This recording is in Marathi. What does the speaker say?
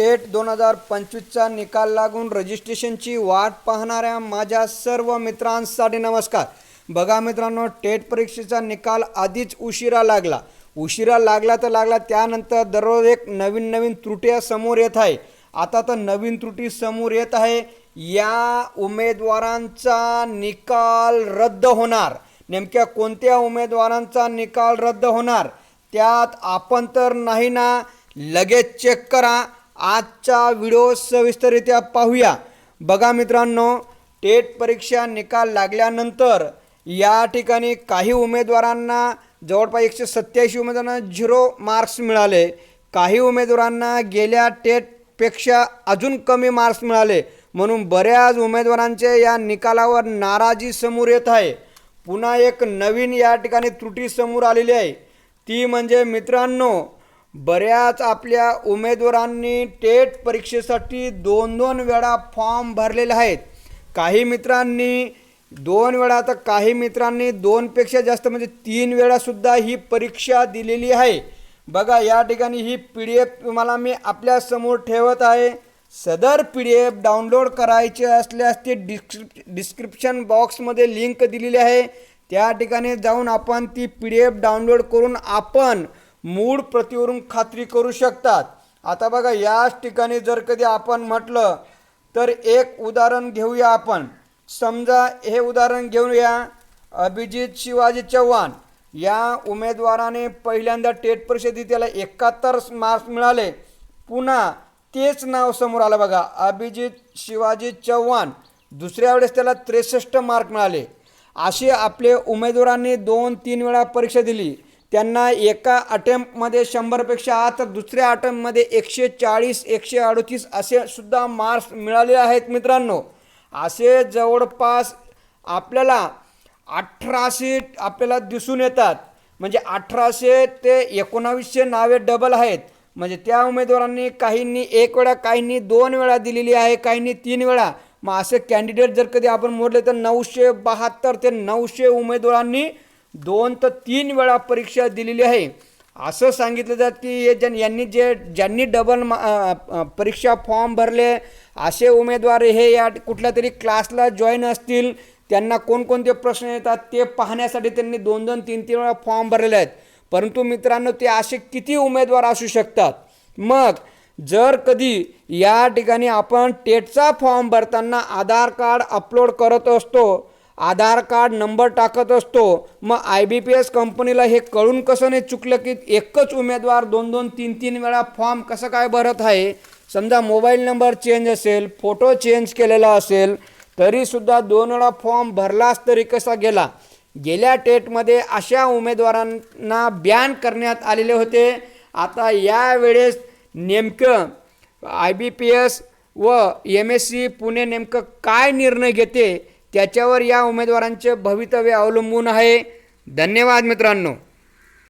टेट दोन हजार पंचवीसचा निकाल लागून रजिस्ट्रेशनची वाट पाहणाऱ्या माझ्या सर्व मित्रांसाठी नमस्कार. बघा मित्रांनो टेट परीक्षेचा निकाल आधीच उशिरा लागला. उशिरा लागला तर लागला त्यानंतर दररोज एक नवीन नवीन त्रुट्या समोर येत आहे. आता तर नवीन त्रुटी समोर येत आहे. या उमेदवारांचा निकाल रद्द होणार. नेमक्या कोणत्या उमेदवारांचा निकाल रद्द होणार त्यात आपण तर नाही ना लगेच चेक करा. आजचा व्हिडिओ सविस्तररित्या पाहूया. बघा मित्रांनो टेट परीक्षा निकाल लागल्यानंतर या ठिकाणी काही उमेदवारांना जवळपास एकशे सत्याऐंशी उमेदवारांना झिरो मार्क्स मिळाले. काही उमेदवारांना गेल्या टेटपेक्षा अजून कमी मार्क्स मिळाले. म्हणून बऱ्याच उमेदवारांचे या निकालावर नाराजी समोर येत आहे. पुन्हा एक नवीन या ठिकाणी त्रुटी समोर आलेली आहे. ती म्हणजे मित्रांनो बऱ्याच आपल्या उमेदवारांनी टेट परीक्षेसाठी दोन दोन वेळा फॉर्म भरलेले आहेत. काही मित्रांनी दोन वेळा तर काही मित्रांनी दोनपेक्षा जास्त म्हणजे तीन वेळासुद्धा ही परीक्षा दिलेली आहे. बघा या ठिकाणी ही पी डी एफ तुम्हाला मी आपल्यासमोर ठेवत आहे. सदर पी डी एफ डाउनलोड करायचे असल्यास ते डिस्क्रिप डिस्क्रिप्शन बॉक्समध्ये लिंक दिलेली आहे. त्या ठिकाणी जाऊन आपण ती पी डी एफ डाउनलोड करून आपण मूळ प्रतीवरून खात्री करू शकतात. आता बघा याच ठिकाणी जर कधी आपण म्हटलं तर एक उदाहरण घेऊया आपण. समजा हे उदाहरण घेऊया. अभिजित शिवाजी चव्हाण. या उमेदवाराने पहिल्यांदा टेट परिषदेत त्याला एकाहत्तर मार्क्स मिळाले. पुन्हा तेच नाव समोर आलं बघा अभिजित शिवाजी चव्हाण. दुसऱ्या वेळेस त्याला त्रेसष्ट मार्क मिळाले. असे आपले उमेदवारांनी दोन तीन वेळा परीक्षा दिली. त्यांना एका अटेम्प्टमध्ये शंभरपेक्षा आत तर दुसऱ्या अटेम्प्टमध्ये एकशे चाळीस एकशे अडतीस असे सुद्धा मार्क्स मिळाले आहेत मित्रांनो. असे जवळपास आपल्याला अठराशे आपल्याला दिसून येतात. म्हणजे अठराशे ते एकोणावीसशे नावे डबल आहेत. म्हणजे त्या उमेदवारांनी काहींनी एक वेळा काहींनी दोन वेळा दिलेली आहे काहींनी तीन वेळा. मग असे कॅन्डिडेट जर कधी आपण मोडले तर नऊशे बहात्तर ते नऊशे उमेदवारांनी दोन तर तीन वेळा परीक्षा दिलेली आहे. असं सांगितलं जात की हे ज्यां यांनी जे ज्यांनी डबल मा परीक्षा फॉर्म भरले असे उमेदवार हे या कुठल्या तरी क्लासला जॉईन असतील त्यांना कोणकोणते प्रश्न येतात ते पाहण्यासाठी त्यांनी दोन दोन तीन तीन वेळा फॉर्म भरलेले आहेत. परंतु मित्रांनो ते असे किती उमेदवार असू शकतात? मग जर कधी या ठिकाणी आपण टेटचा फॉर्म भरताना आधार कार्ड अपलोड करत असतो आधार कार्ड नंबर टाकत असतो. मग आय बी पी एस कंपनीला हे कळून कसं नाही चुकलं की एकच उमेदवार दोन दोन तीन तीन वेळा फॉर्म कसं काय भरत आहे? समजा मोबाईल नंबर चेंज असेल फोटो चेंज केलेला असेल तरीसुद्धा दोन वेळा फॉर्म भरलाच तरी कसा गेला? गेल्या टेटमध्ये अशा उमेदवारांना बॅन करण्यात आलेले होते. आता यावेळेस नेमकं आय बी पी एस व एम एस सी पुणे नेमकं काय निर्णय घेते? त्याच्यावर या उमेदवारांचे भवितव्य अवलंबून आहे. धन्यवाद मित्रांनो.